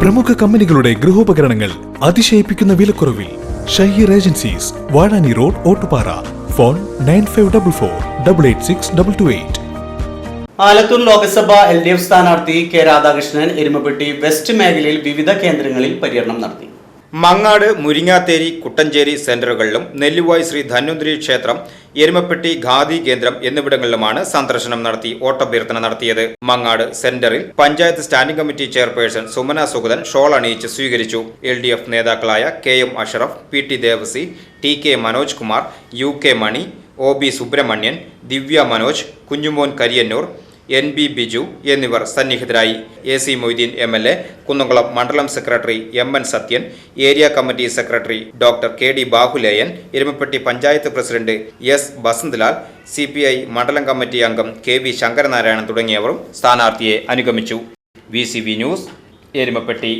പ്രമുഖ കമ്പനികളുടെ ഗൃഹോപകരണങ്ങൾ അതിശയിപ്പിക്കുന്ന വിലക്കുറവിൽ Shaheer agencies Vazhani road Ottupara. Phone nine five double four double eight six double two eight. Alathur Lok Sabha L D F സ്ഥാനാർത്ഥി K Radhakrishnan Erumapetty west മേഖലയിൽ വിവിധ കേന്ദ്രങ്ങളിൽ പര്യടനം നടത്തി. മങ്ങാട് മുരിങ്ങാത്തേരി കുട്ടഞ്ചേരി സെന്ററുകളിലും നെല്ലുവായ് ശ്രീ ധന്വന്തരി ക്ഷേത്രം എരുമപ്പെട്ടി ഖാദി കേന്ദ്രം എന്നിവിടങ്ങളിലുമാണ് സന്ദർശനം നടത്തി ഓട്ടഭ്യർത്ഥന നടത്തിയത്. മങ്ങാട് സെന്ററിൽ panchayat standing committee chairperson Sumana Sugathan shawl അണിയിച്ച് സ്വീകരിച്ചു. എൽ ഡി എഫ് നേതാക്കളായ K M Ashraf P T Devasi T K Manoj Kumar U K Mani O B Subramanian Divya Manoj Kunjumon Kariyannur N B Biju എന്നിവർ സന്നിഹിതരായി. A C Moideen M L A Kunnamkulam മണ്ഡലം secretary M N Sathyan area committee secretary doctor K D Bahuleyan Erumappetty panchayat president S Basanthlal C P I മണ്ഡലം committee അംഗം K V Sankaranarayanan തുടങ്ങിയവരും സ്ഥാനാർത്ഥിയെ അനുഗമിച്ചു. V C V news Erumappetty.